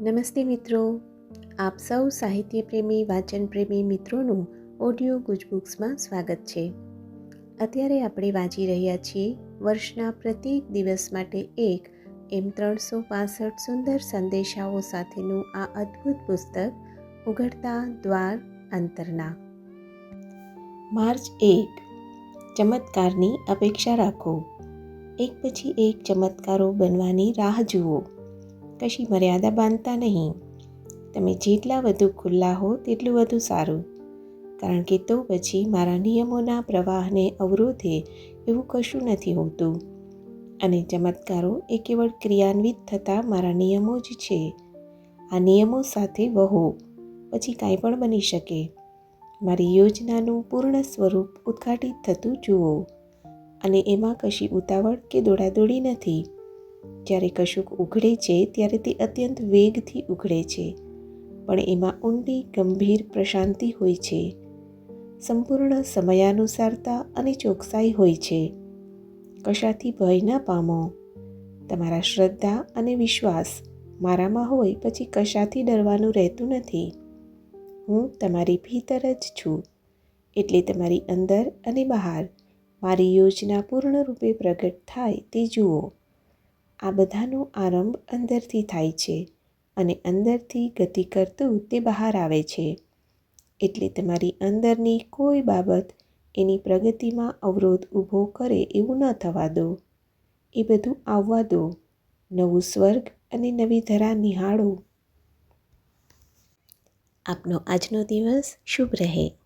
નમસ્તે મિત્રો. આપ સૌ સાહિત્ય પ્રેમી વાચન પ્રેમી મિત્રોનું ઓડિયો ગુજબુક્સમાં સ્વાગત છે. અત્યારે આપણે વાંચી રહ્યા છીએ વર્ષના પ્રત્યેક દિવસ માટે એક એમ ત્રણસો પાસઠ સુંદર સંદેશાઓ સાથેનું આ અદ્ભુત પુસ્તક, ઉઘડતા દ્વાર અંતરના. માર્ચ એક. ચમત્કારની અપેક્ષા રાખો. એક પછી એક ચમત્કારો બનવાની રાહ જુઓ. કશી મર્યાદા બાંધતા નહીં. તમે જેટલા વધુ ખુલ્લા હો તેટલું વધુ સારું. કારણ કે તો પછી મારા નિયમોના પ્રવાહને અવરોધે એવું કશું નથી હોતું. અને ચમત્કારો એ કેવળ ક્રિયાન્વિત થતા મારા નિયમો જ છે. આ નિયમો સાથે વહો, પછી કાંઈ પણ બની શકે. મારી યોજનાનું પૂર્ણ સ્વરૂપ ઉદ્ઘાટિત થતું જુઓ. અને એમાં કશી ઉતાવળ કે દોડાદોડી નથી. જ્યારે કશુંક ઉઘડે છે, ત્યારે તે અત્યંત વેગથી ઉઘડે છે. પણ એમાં ઊંડી, ગંભીર પ્રશાંતિ હોય છે. સંપૂર્ણ સમયાનુસારતા અને ચોકસાઈ હોય છે. કશાથી ભય ન પામો. તમારા શ્રદ્ધા અને વિશ્વાસ મારામાં હોય પછી કશાથી ડરવાનું રહેતું નથી. હું તમારી ભીતર જ છું. એટલે તમારી અંદર અને બહાર મારી યોજના પૂર્ણરૂપે પ્રગટ થાય તે જુઓ. આ બધાનો આરંભ અંદરથી થાય છે અને અંદરથી ગતિ કરતું તે બહાર આવે છે. એટલે તમારી અંદરની કોઈ બાબત એની પ્રગતિમાં અવરોધ ઊભો કરે એવું ન થવા દો. એ બધું આવવા દો. નવું સ્વર્ગ અને નવી ધરા નિહાળો. આપનો આજનો દિવસ શુભ રહે.